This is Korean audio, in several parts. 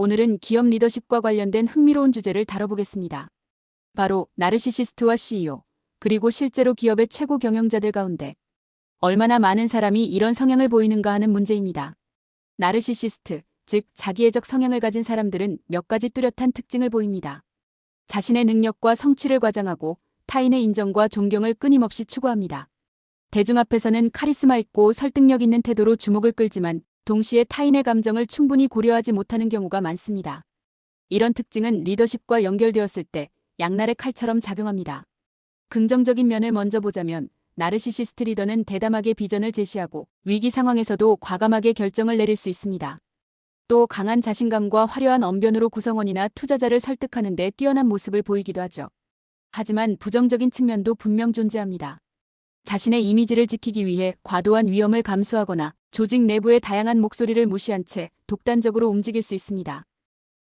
오늘은 기업 리더십과 관련된 흥미로운 주제를 다뤄보겠습니다. 바로 나르시시스트와 CEO, 그리고 실제로 기업의 최고 경영자들 가운데 얼마나 많은 사람이 이런 성향을 보이는가 하는 문제입니다. 나르시시스트, 즉 자기애적 성향을 가진 사람들은 몇 가지 뚜렷한 특징을 보입니다. 자신의 능력과 성취를 과장하고 타인의 인정과 존경을 끊임없이 추구합니다. 대중 앞에서는 카리스마 있고 설득력 있는 태도로 주목을 끌지만 동시에 타인의 감정을 충분히 고려하지 못하는 경우가 많습니다. 이런 특징은 리더십과 연결되었을 때 양날의 칼처럼 작용합니다. 긍정적인 면을 먼저 보자면 나르시시스트 리더는 대담하게 비전을 제시하고 위기 상황에서도 과감하게 결정을 내릴 수 있습니다. 또 강한 자신감과 화려한 언변으로 구성원이나 투자자를 설득하는 데 뛰어난 모습을 보이기도 하죠. 하지만 부정적인 측면도 분명 존재합니다. 자신의 이미지를 지키기 위해 과도한 위험을 감수하거나 조직 내부의 다양한 목소리를 무시한 채 독단적으로 움직일 수 있습니다.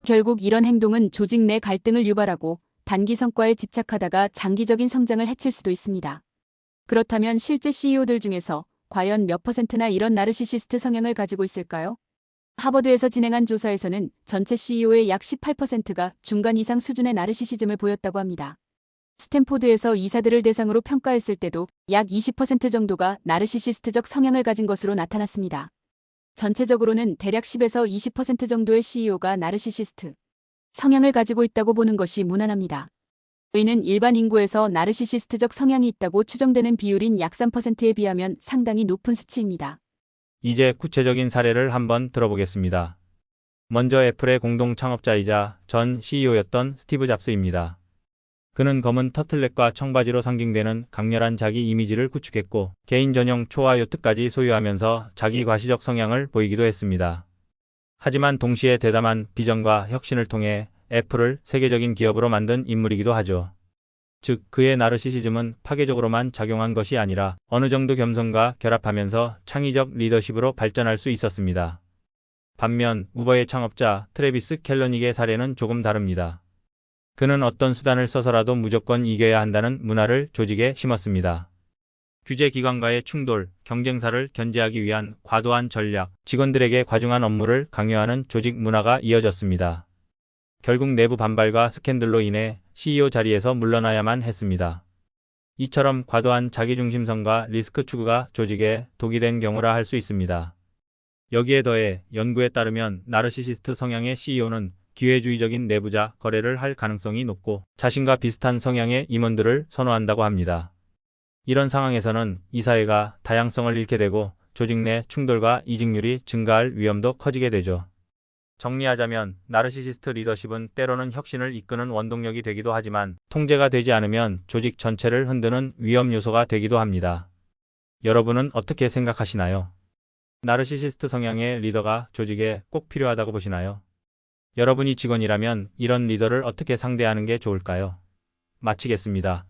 결국 이런 행동은 조직 내 갈등을 유발하고 단기 성과에 집착하다가 장기적인 성장을 해칠 수도 있습니다. 그렇다면 실제 CEO들 중에서 과연 몇 퍼센트나 이런 나르시시스트 성향을 가지고 있을까요? 하버드에서 진행한 조사에서는 전체 CEO의 약 18%가 중간 이상 수준의 나르시시즘을 보였다고 합니다. 스탠포드에서 이사들을 대상으로 평가했을 때도 약 20% 정도가 나르시시스트적 성향을 가진 것으로 나타났습니다. 전체적으로는 대략 10에서 20% 정도의 CEO가 나르시시스트 성향을 가지고 있다고 보는 것이 무난합니다. 의는 일반 인구에서 나르시시스트적 성향이 있다고 추정되는 비율인 약 3%에 비하면 상당히 높은 수치입니다. 이제 구체적인 사례를 한번 들어보겠습니다. 먼저 애플의 공동 창업자이자 전 CEO였던 스티브 잡스입니다. 그는 검은 터틀넥과 청바지로 상징되는 강렬한 자기 이미지를 구축했고 개인 전용 초와 요트까지 소유하면서 자기 과시적 성향을 보이기도 했습니다. 하지만 동시에 대담한 비전과 혁신을 통해 애플을 세계적인 기업으로 만든 인물이기도 하죠. 즉 그의 나르시시즘은 파괴적으로만 작용한 것이 아니라 어느 정도 겸손과 결합하면서 창의적 리더십으로 발전할 수 있었습니다. 반면 우버의 창업자 트래비스 켈러닉의 사례는 조금 다릅니다. 그는 어떤 수단을 써서라도 무조건 이겨야 한다는 문화를 조직에 심었습니다. 규제 기관과의 충돌, 경쟁사를 견제하기 위한 과도한 전략, 직원들에게 과중한 업무를 강요하는 조직 문화가 이어졌습니다. 결국 내부 반발과 스캔들로 인해 CEO 자리에서 물러나야만 했습니다. 이처럼 과도한 자기중심성과 리스크 추구가 조직에 독이 된 경우라 할 수 있습니다. 여기에 더해 연구에 따르면 나르시시스트 성향의 CEO는 기회주의적인 내부자 거래를 할 가능성이 높고 자신과 비슷한 성향의 임원들을 선호한다고 합니다. 이런 상황에서는 이 사회가 다양성을 잃게 되고 조직 내 충돌과 이직률이 증가할 위험도 커지게 되죠. 정리하자면 나르시시스트 리더십은 때로는 혁신을 이끄는 원동력이 되기도 하지만 통제가 되지 않으면 조직 전체를 흔드는 위험 요소가 되기도 합니다. 여러분은 어떻게 생각하시나요? 나르시시스트 성향의 리더가 조직에 꼭 필요하다고 보시나요? 여러분이 직원이라면 이런 리더를 어떻게 상대하는 게 좋을까요? 마치겠습니다.